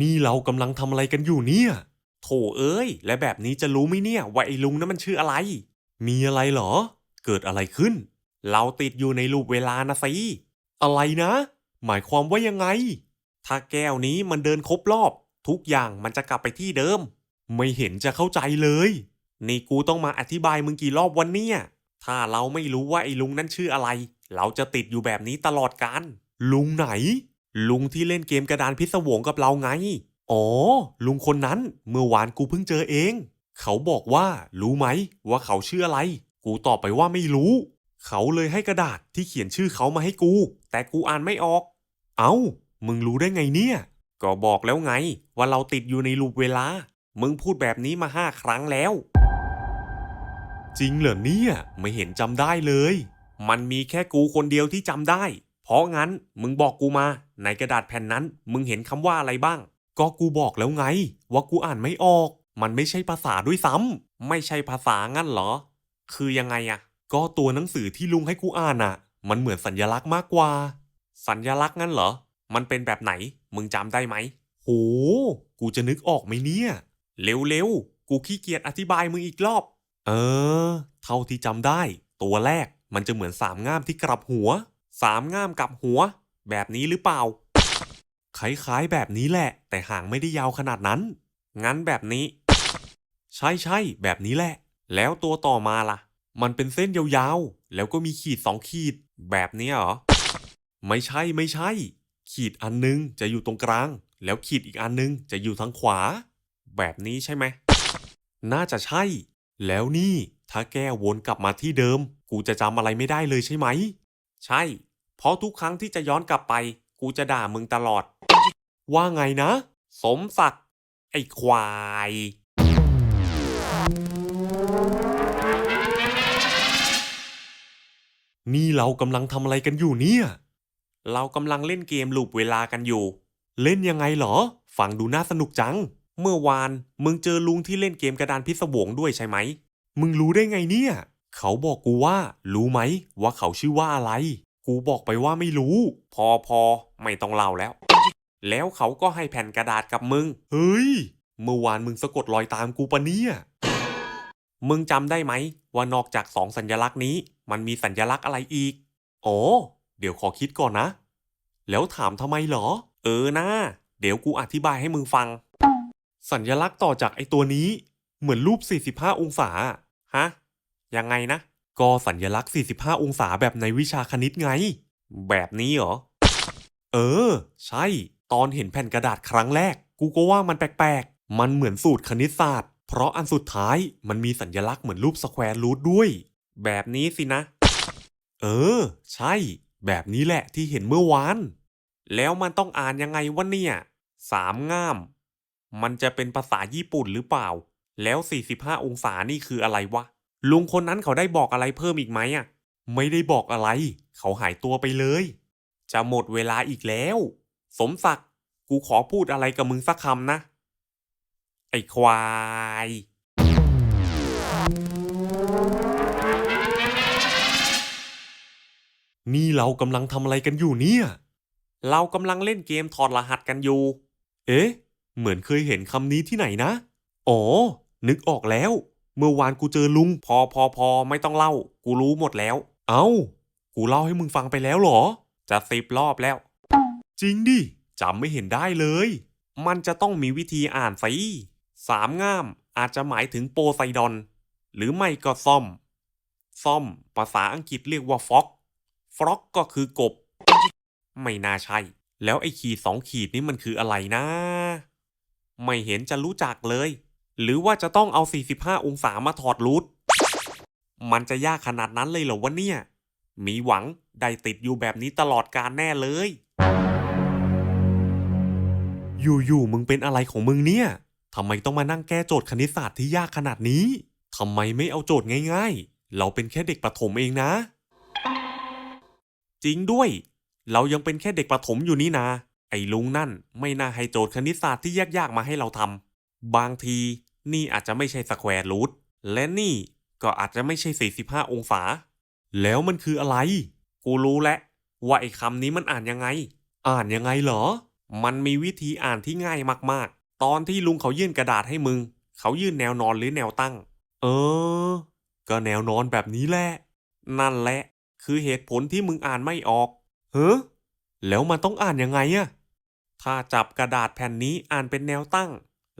นี่เรากำลังทำอะไรกันอยู่เนี่ย โถเอ้ย และแบบนี้จะรู้ไหมเนี่ยว่าไอ้ลุงนั้นมันชื่ออะไร มีอะไรเหรอ เกิดอะไรขึ้น เราติดอยู่ในลูปเวลานะสิอะไรนะ หมายความว่ายังไง ถ้าแก้วนี้มันเดินครบรอบ ทุกอย่างมันจะกลับไปที่เดิม ไม่เห็นจะเข้าใจเลย นี่กูต้องมาอธิบายมึงกี่รอบวันเนี่ย ถ้าเราไม่รู้ว่าไอ้ลุงนั้นชื่ออะไร เราจะติดอยู่แบบนี้ตลอดกาลลุงไหน ลุงที่เล่นเกมกระดานพิศวงกับเราไง อ๋อ ลุงคนนั้นเมื่อวานกูเพิ่งเจอเอง เขาบอกว่า รู้ไหมว่าเขาชื่ออะไร กูตอบไปว่าไม่รู้ เขาเลยให้กระดาษที่เขียนชื่อเขามาให้กู แต่กูอ่านไม่ออก เอา้า มึงรู้ได้ไงเนี่ย ก็บอกแล้วไง ว่าเราติดอยู่ในลูปเวลา มึงพูดแบบนี้มาห้าครั้งแล้ว จริงเหรอเนี่ย ไม่เห็นจำได้เลย มันมีแค่กูคนเดียวที่จำได้ ราะงั้นมึงบอกกูมา ในกระดาษแผ่นนั้น มึงเห็นคำว่าอะไรบ้าง ก็กูบอกแล้วไง ว่ากูอ่านไม่ออก มันไม่ใช่ภาษาด้วยซ้ำไม่ใช่ภาษางั้นเหรอ คือยังไงอะก็ตัวหนังสือที่ลุงให้กูอ่านอะมันเหมือนสัญญลักษณ์มากกว่า สัญญลักษณ์งั้นเหรอ มันเป็นแบบไหน มึงจำได้ไหมโห กูจะนึกออกไหมเนี่ย เร็วๆ กูขี้เกียจอธิบายมึงอีกรอบ เออ เท่าที่จำได้ ตัวแรกมันจะเหมือนสามง่ามที่กลับหัว สามง่ามกับหัว แบบนี้หรือเปล่าคล้ายๆแบบนี้แหละ แต่หางไม่ได้ยาวขนาดนั้น งั้นแบบนี้ ใช่ใช่ๆแบบนี้แหละ แล้วตัวต่อมาล่ะ มันเป็นเส้นยาวๆ แล้วก็มีขีดสองขีด แบบนี้เหรอ ไม่ใช่ไม่ใช่ ขีดอันนึงจะอยู่ตรงกลาง แล้วขีดอีกอันนึงจะอยู่ทางขวา แบบนี้ใช่ไหม น่าจะใช่ แล้วนี่ ถ้าแก้วนกลับมาที่เดิม กูจะจำอะไรไม่ได้เลยใช่ไหม ใช่ เพราะทุกครั้งที่จะย้อนกลับไป กูจะด่ามึงตลอด ว่าไงนะ สมศักดิ์ไอ้ควาย นี่เรากำลังทำอะไรกันอยู่เนี่ย เรากำลังเล่นเกมลูปเวลากันอยู่ เล่นยังไงเหรอ ฟังดูน่าสนุกจัง เมื่อวานมึงเจอลุงที่เล่นเกมกระดานพิศวงด้วยใช่ไหม มึงรู้ได้ไงเนี่ย เขาบอกกูว่า รู้ไหมว่าเขาชื่อว่าอะไร กูบอกไปว่าไม่รู้ พอพอไม่ต้องเล่าแล้ว แล้วเขาก็ให้แผ่นกระดาษกับมึง เฮ้ย เมื่อวานมึงสะกดรอยตามกูปะเนี่ย มึงจำได้ไหม ว่านอกจากสองสัญลักษณ์นี้ มันมีสัญลักษณ์อะไรอีก อ๋อ เดี๋ยวขอคิดก่อนนะ แล้วถามทำไมเหรอ เออนะเดี๋ยวกูอธิบายให้มึงฟัง สัญลักษณ์ต่อจากไอ้ตัวนี้ เหมือนรูป 45 องศา ฮะ ยังไงนะ ก็สัญลักษณ์ 45 องศาแบบในวิชาคณิตไง แบบนี้เหรอ เออ ใช่ ตอนเห็นแผ่นกระดาษครั้งแรก กูก็ว่ามันแปลกๆ มันเหมือนสูตรคณิตศาสตร์ เพราะอันสุดท้ายมันมีสัญลักษณ์เหมือนรูปสแควร์รูทด้วย แบบนี้สินะ เออ ใช่ แบบนี้แหละที่เห็นเมื่อวาน แล้วมันต้องอ่านยังไงวะเนี่ย สามง่าม มันจะเป็นภาษาญี่ปุ่นหรือเปล่า แล้ว 45 องศานี่คืออะไรวะ ลุงคนนั้นเขาได้บอกอะไรเพิ่มอีกไหมอะ ไม่ได้บอกอะไร เขาหายตัวไปเลย จะหมดเวลาอีกแล้ว สมศักดิ์กูขอพูดอะไรกับมึงสักคำนะ ไอ้ควายนี่เรากำลังทำอะไรกันอยู่เนี่ย เรากำลังเล่นเกมถอดรหัสกันอยู่ เอ๊ะ เหมือนเคยเห็นคำนี้ที่ไหนนะ อ๋อ นึกออกแล้ว เมื่อวานกูเจอลุง พอพอพอไม่ต้องเล่า กูรู้หมดแล้ว เอา้า กูเล่าให้มึงฟังไปแล้วเหรอ จะสิบรอบแล้ว จริงดิจำไม่เห็นได้เลย มันจะต้องมีวิธีอ่านสิสามง่ามอาจจะหมายถึงโปไซดอน หรือไม่ก็ซ่อม ซ่อม ภาษาอังกฤษเรียกว่าฟ็อกฟ็อกก็คือกบ ไม่น่าใช่ แล้วไอ้ขีดสองขีดนี่มันคืออะไรนะ ไม่เห็นจะรู้จักเลย หรือว่าจะต้องเอา 45 องศามาถอดรูทมันจะยากขนาดนั้นเลยเหรอวะเนี่ย มีหวังได้ติดอยู่แบบนี้ตลอดการแน่เลย อยู่ๆมึงเป็นอะไรของมึงเนี่ยทำไมต้องมานั่งแก้โจทย์คณิตศาสตร์ที่ยากขนาดนี้ทำไมไม่เอาโจทย์ง่ายๆ เราเป็นแค่เด็กประถมเองนะ จริงด้วย เรายังเป็นแค่เด็กประถมอยู่นี่นาไอ้ลุงนั่นไม่น่าให้โจทย์คณิตศาสตร์ที่ยากๆมาให้เราทำบางที นี่อาจจะไม่ใช่สแควร์รูทและนี่ก็อาจจะไม่ใช่ 45 องศา แล้วมันคืออะไร กูรู้แล้วว่าไอ้คำนี้มันอ่านยังไง อ่านยังไงเหรอ มันมีวิธีอ่านที่ง่ายมากๆ ตอนที่ลุงเขายื่นกระดาษให้มึง เขายื่นแนวนอนหรือแนวตั้ง เออ ก็แนวนอนแบบนี้แหละ นั่นแหละ คือเหตุผลที่มึงอ่านไม่ออก เฮ้แล้วมันต้องอ่านยังไงอะถ้าจับกระดาษแผ่นนี้อ่านเป็นแนวตั้ง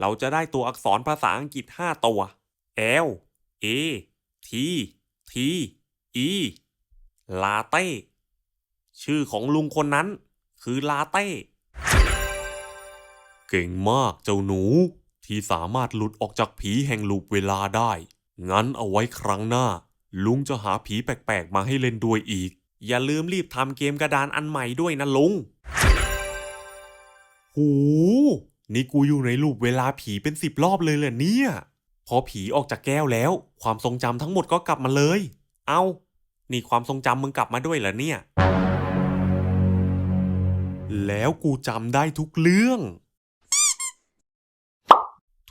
เราจะได้ตัวอักษรภาษาอังกฤษ 5 ตัว L A T T E ลาเต้ ชื่อของลุงคนนั้น คือลาเต้ เก่งมากเจ้าหนูที่สามารถหลุดออกจากผีแห่งลูปเวลาได้ งั้นเอาไว้ครั้งหน้า ลุงจะหาผีแปลกๆ มาให้เล่นด้วยอีก อย่าลืมรีบทำเกมกระดานอันใหม่ด้วยนะลุง หู นี่กูอยู่ในลูปเวลาผีเป็นสิบรอบเลยเหรอเนี่ย พอผีออกจากแก้วแล้ว ความทรงจำทั้งหมดก็กลับมาเลย เอ้า นี่ความทรงจำมึงกลับมาด้วยเหรอเนี่ย แล้วกูจำได้ทุกเรื่อง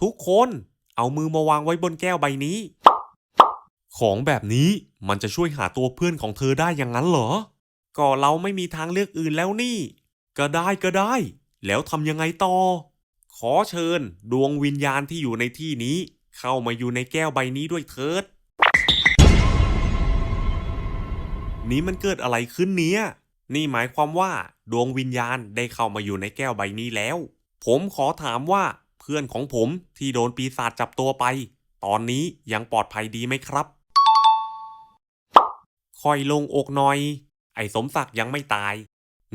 ทุกคน เอามือมาวางไว้บนแก้วใบนี้ ของแบบนี้มันจะช่วยหาตัวเพื่อนของเธอได้อย่างนั้นเหรอ ก็เราไม่มีทางเลือกอื่นแล้วนี่ ก็ได้ก็ได้ แล้วทำยังไงต่อ ขอเชิญดวงวิญญาณที่อยู่ในที่นี้ เข้ามาอยู่ในแก้วใบนี้ด้วยเถิด นี่มันเกิดอะไรขึ้นเนี่ย นี่หมายความว่าดวงวิญญาณได้เข้ามาอยู่ในแก้วใบนี้แล้ว ผมขอถามว่าเพื่อนของผมที่โดนปีศาจจับตัวไป ตอนนี้ยังปลอดภัยดีไหมครับ คอยลงอกหน่อย ไอ้สมศักดิ์ยังไม่ตาย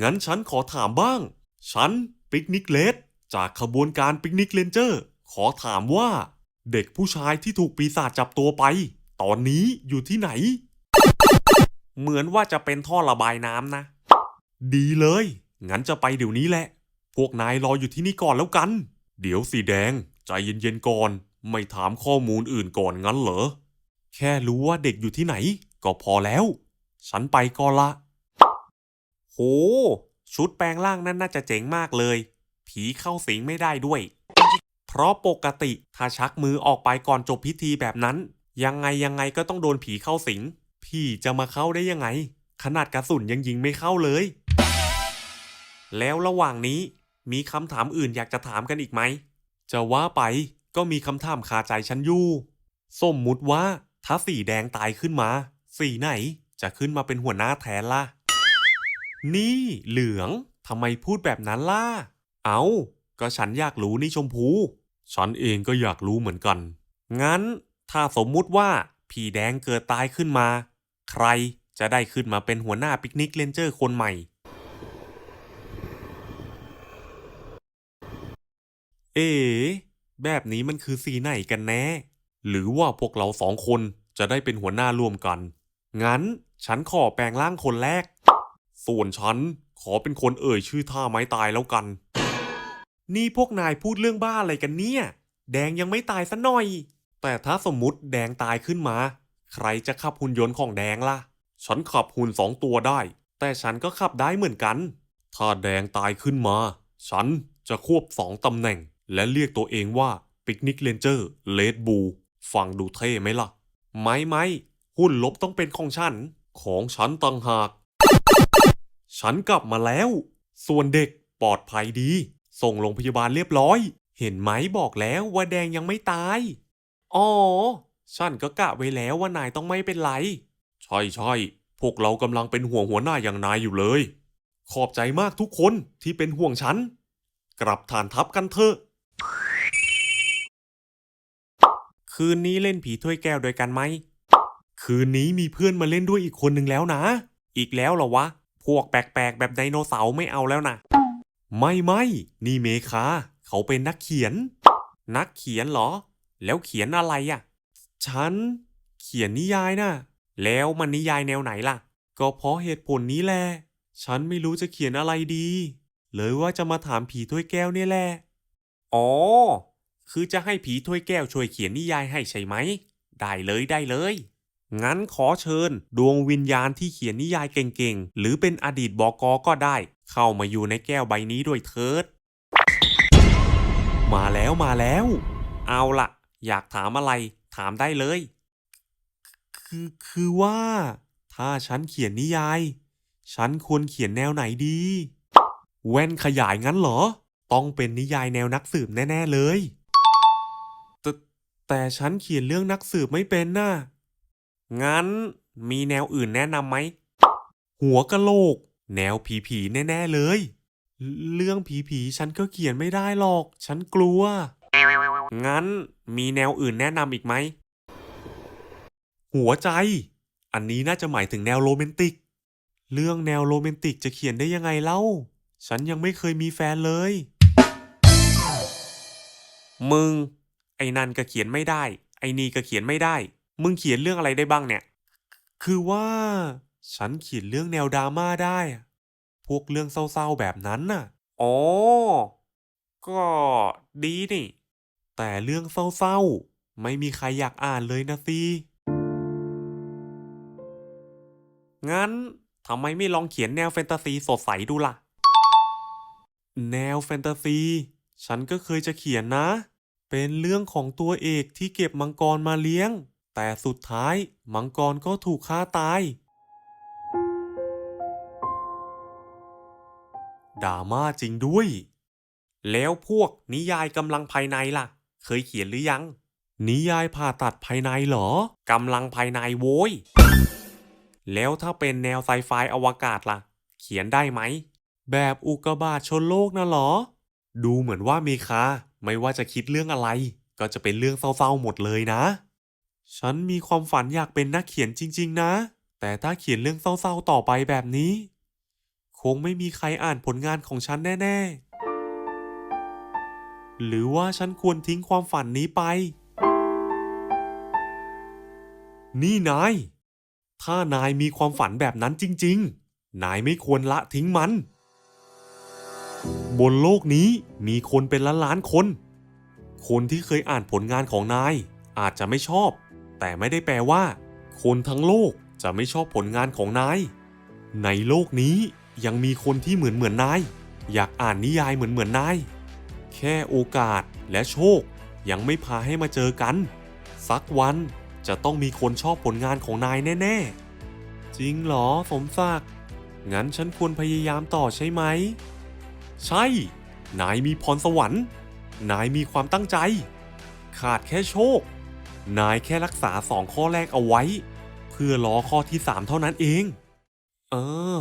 งั้นฉันขอถามบ้าง ฉันปิกนิกเลส จากขบวนการปิกนิกเลนเจอร์ ขอถามว่า เด็กผู้ชายที่ถูกปีศาจจับตัวไป ตอนนี้อยู่ที่ไหน เหมือนว่าจะเป็นท่อระบายน้ำนะ ดีเลย งั้นจะไปเดี๋ยวนี้แหละ พวกนายรออยู่ที่นี่ก่อนแล้วกัน เดี๋ยวสีแดง ใจเย็นๆก่อน ไม่ถามข้อมูลอื่นก่อนงั้นเหรอ แค่รู้ว่าเด็กอยู่ที่ไหน ก็พอแล้ว ฉันไปก่อนละ โห ชุดแปลงร่างนั้นน่าจะเจ๋งมากเลย ผีเข้าสิงไม่ได้ด้วย เพราะปกติถ้าชักมือออกไปก่อนจบพิธีแบบนั้น ยังไงยังไงก็ต้องโดนผีเข้าสิงพี่จะมาเข้าได้ยังไง ขนาดกระสุนยังยิงไม่เข้าเลย แล้วระหว่างนี้มีคำถามอื่นอยากจะถามกันอีกไหม จะว่าไปก็มีคำถามคาใจฉันอยู่สมมุติว่าถ้าสีแดงตายขึ้นมา สีไหนจะขึ้นมาเป็นหัวหน้าแทนล่ะ นี่เหลืองทำไมพูดแบบนั้นล่ะ เอาก็ฉันอยากรู้นี่ชมพู ฉันเองก็อยากรู้เหมือนกัน งั้นถ้าสมมุติว่าผีแดงเกิดตายขึ้นมา ใครจะได้ขึ้นมาเป็นหัวหน้าปิกนิกเลนเจอร์คนใหม่ เอ๋แบบนี้มันคือสีไหนกันแน่ หรือว่าพวกเราสองคนจะได้เป็นหัวหน้าร่วมกัน งั้นฉันขอแปลงร่างคนแรก ส่วนฉันขอเป็นคนเอ่ยชื่อท่าไม้ตายแล้วกัน นี่พวกนายพูดเรื่องบ้าอะไรกันเนี่ย แดงยังไม่ตายซะหน่อย แต่ถ้าสมมุติแดงตายขึ้นมา ใครจะขับหุ่นยนต์ของแดงล่ะ ฉันขับหุ่นสองตัวได้ แต่ฉันก็ขับได้เหมือนกัน ถ้าแดงตายขึ้นมา ฉันจะควบสองตำแหน่ง และเรียกตัวเองว่าปิกนิกเลนเจอร์เลดบูฟังดูเท่ไหมล่ะ ไม่ไม่หุ่นลบต้องเป็นของฉัน ของฉันต่างหาก ฉันกลับมาแล้ว ส่วนเด็กปลอดภัยดี ส่งโรงพยาบาลเรียบร้อย เห็นไหมบอกแล้วว่าแดงยังไม่ตาย อ๋อ ฉันก็กะไว้แล้วว่านายต้องไม่เป็นไร ใช่ใช่พวกเรากำลังเป็นห่วงหัวหน้าอย่างนายอยู่เลย ขอบใจมากทุกคนที่เป็นห่วงฉัน กลับฐานทัพกันเถอะ คืนนี้เล่นผีถ้วยแก้วด้วยกันไหม คืนนี้มีเพื่อนมาเล่นด้วยอีกคนหนึ่งแล้วนะ อีกแล้วเหรอวะ พวกแปลกๆแบบไดโนเสาร์ไม่เอาแล้วนะ ไม่ไม่นี่เมคาเขาเป็นนักเขียน นักเขียนเหรอ แล้วเขียนอะไรอะ่ะ ฉัน เขียนนิยายนะแล้วมันนิยายแนวไหนล่ะ ก็เพราะเหตุผลนี้แหละ ฉันไม่รู้จะเขียนอะไรดี เลยว่าจะมาถามผีถ้วยแก้วเนี่ยแหละ อ๋อ คือจะให้ผีถ้วยแก้วช่วยเขียนนิยายให้ใช่ไหม ได้เลยได้เลย งั้นขอเชิญ ดวงวิญญาณที่เขียนนิยายเก่งๆ หรือเป็นอดีตบอกอก็ได้ เข้ามาอยู่ในแก้วใบนี้ด้วยเถิด มาแล้วมาแล้ว เอาละอยากถามอะไร ถามได้เลย คือคือว่า ถ้าฉันเขียนนิยาย ฉันควรเขียนแนวไหนดี แว่นขยายงั้นเหรอ ต้องเป็นนิยายแนวนักสืบแน่ ๆ เลย แต่แต่ฉันเขียนเรื่องนักสืบไม่เป็นน่ะ งั้นมีแนวอื่นแนะนำไหม หัวกะโหลก แนวผีๆแน่ ๆ เลย เรื่องผีๆฉันก็เขียนไม่ได้หรอก ฉันกลัว งั้นมีแนวอื่นแนะนำอีกไหม หัวใจ อันนี้น่าจะหมายถึงแนวโรแมนติก เรื่องแนวโรแมนติกจะเขียนได้ยังไงเล่า ฉันยังไม่เคยมีแฟนเลย มึง ไอ้นันก็เขียนไม่ได้ ไอ้นี่ก็เขียนไม่ได้ มึงเขียนเรื่องอะไรได้บ้างเนี่ย คือว่า ฉันเขียนเรื่องแนวดราม่าได้อะพวกเรื่องเศร้าๆแบบนั้นน่ะ อ๋อ ก็ดีนี่ แต่เรื่องเศร้าๆ ไม่มีใครอยากอ่านเลยนะสิ งั้นทำไมไม่ลองเขียนแนวแฟนตาซีสดใสดูล่ะ แนวแฟนตาซี ฉันก็เคยจะเขียนนะ เป็นเรื่องของตัวเอกที่เก็บมังกรมาเลี้ยง แต่สุดท้ายมังกรก็ถูกฆ่าตาย ดราม่าจริงด้วย แล้วพวกนิยายกำลังภายในล่ะ เคยเขียนหรือยัง นิยายผ่าตัดภายในเหรอกำลังภายในโว้ย แล้วถ้าเป็นแนวไซไฟอวกาศล่ะ เขียนได้ไหม แบบอุกกาบาตชนโลกนะเหรอ ดูเหมือนว่าเมคาไม่ว่าจะคิดเรื่องอะไร ก็จะเป็นเรื่องเศร้าๆหมดเลยนะ ฉันมีความฝันอยากเป็นนักเขียนจริง ๆ นะ แต่ถ้าเขียนเรื่องเศร้าๆต่อไปแบบนี้ งไม่มีใครอ่านผลงานของฉันแน่ ๆ หรือว่าฉันควรทิ้งความฝันนี้ไป นี่นาย ถ้านายมีความฝันแบบนั้นจริง ๆ นายไม่ควรละทิ้งมัน บนโลกนี้มีคนเป็นล้านๆคน คนที่เคยอ่านผลงานของนายอาจจะไม่ชอบ แต่ไม่ได้แปลว่า คนทั้งโลกจะไม่ชอบผลงานของนาย ในโลกนี้ ยังมีคนที่เหมือนเหมือนนาย อยากอ่านนิยายเหมือนเหมือนนาย แค่โอกาสและโชค ยังไม่พาให้มาเจอกัน สักวันจะต้องมีคนชอบผลงานของนายแน่ ๆ จริงเหรอสมศักดิ์งั้นฉันควรพยายามต่อใช่ไหม ใช่ นายมีพรสวรรค์ นายมีความตั้งใจ ขาดแค่โชค นายแค่รักษาสองข้อแรกเอาไว้ เพื่อรอข้อที่สามเท่านั้นเอง เออ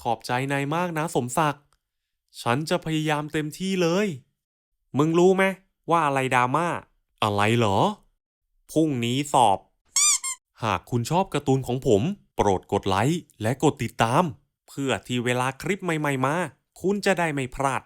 ขอบใจนายมากนะสมศักดิ์ ฉันจะพยายามเต็มที่เลย มึงรู้ไหมว่าอะไรดราม่า อะไรเหรอ พรุ่งนี้สอบ หากคุณชอบการ์ตูนของผม โปรดกดไลค์และกดติดตาม เพื่อที่เวลาคลิปใหม่ ๆ มา คุณจะได้ไม่พลาด